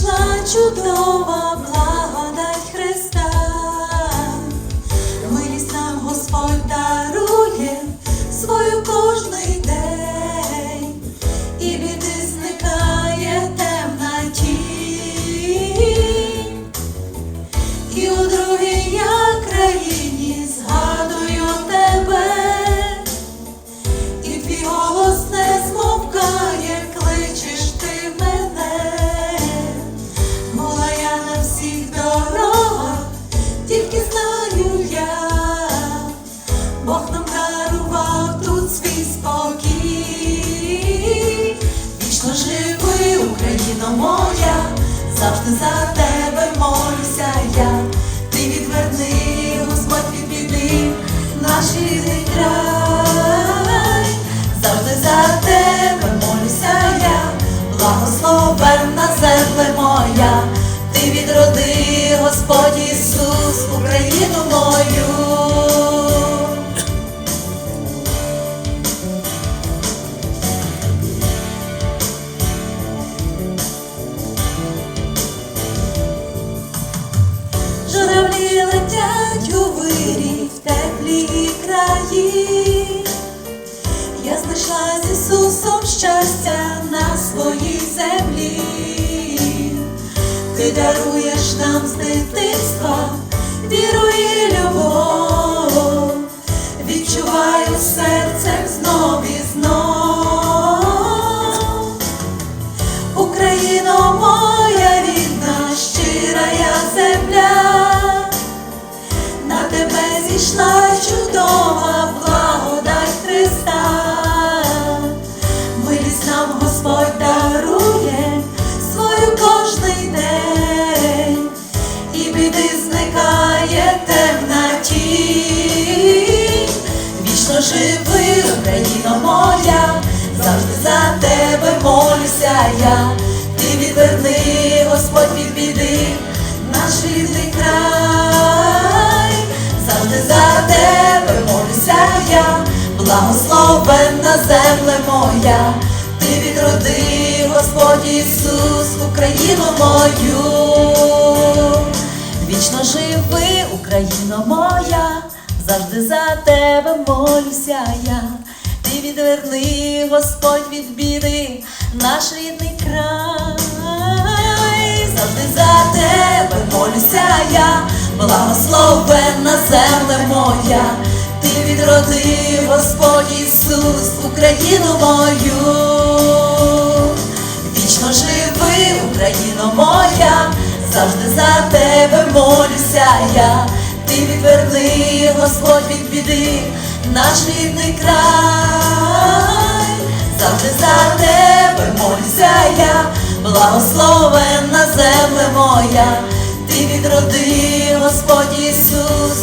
зійшла чудова благодать Христа, милість нам Господь дарує свою кожний день, і біди зникає темна тінь. І у другій я країні Моя, завжди за тебе молюся я, ти відверни, Господь від біди, наш рідний край, завжди за тебе молюся я, благословенна земле моя, ти відроди, Господь Ісус, Україну Журавлі летять у вирі в теплі краї. Я знайшла з Ісусом щастя на своїй землі. Ти даруєш нам з дитинства Господь дарує свою кожний день, і біди зникає темна тінь. Вічно живи, Україно моя, завжди за тебе молюся я, відроди, Господь Ісус, Україну мою. Вічно живи, Україно моя, завжди за тебе молюся я. Ти відверни, Господь від біди, наш рідний край, завжди за тебе молюся я, благословенна земле моя, ти відроди, Господь Ісус, Україну мою. Завжди за тебе молюся я, ти відверни, Господь від біди, наш рідний край, завжди за тебе молюся я, благословенна земле моя, ти відроди, Господь Ісус.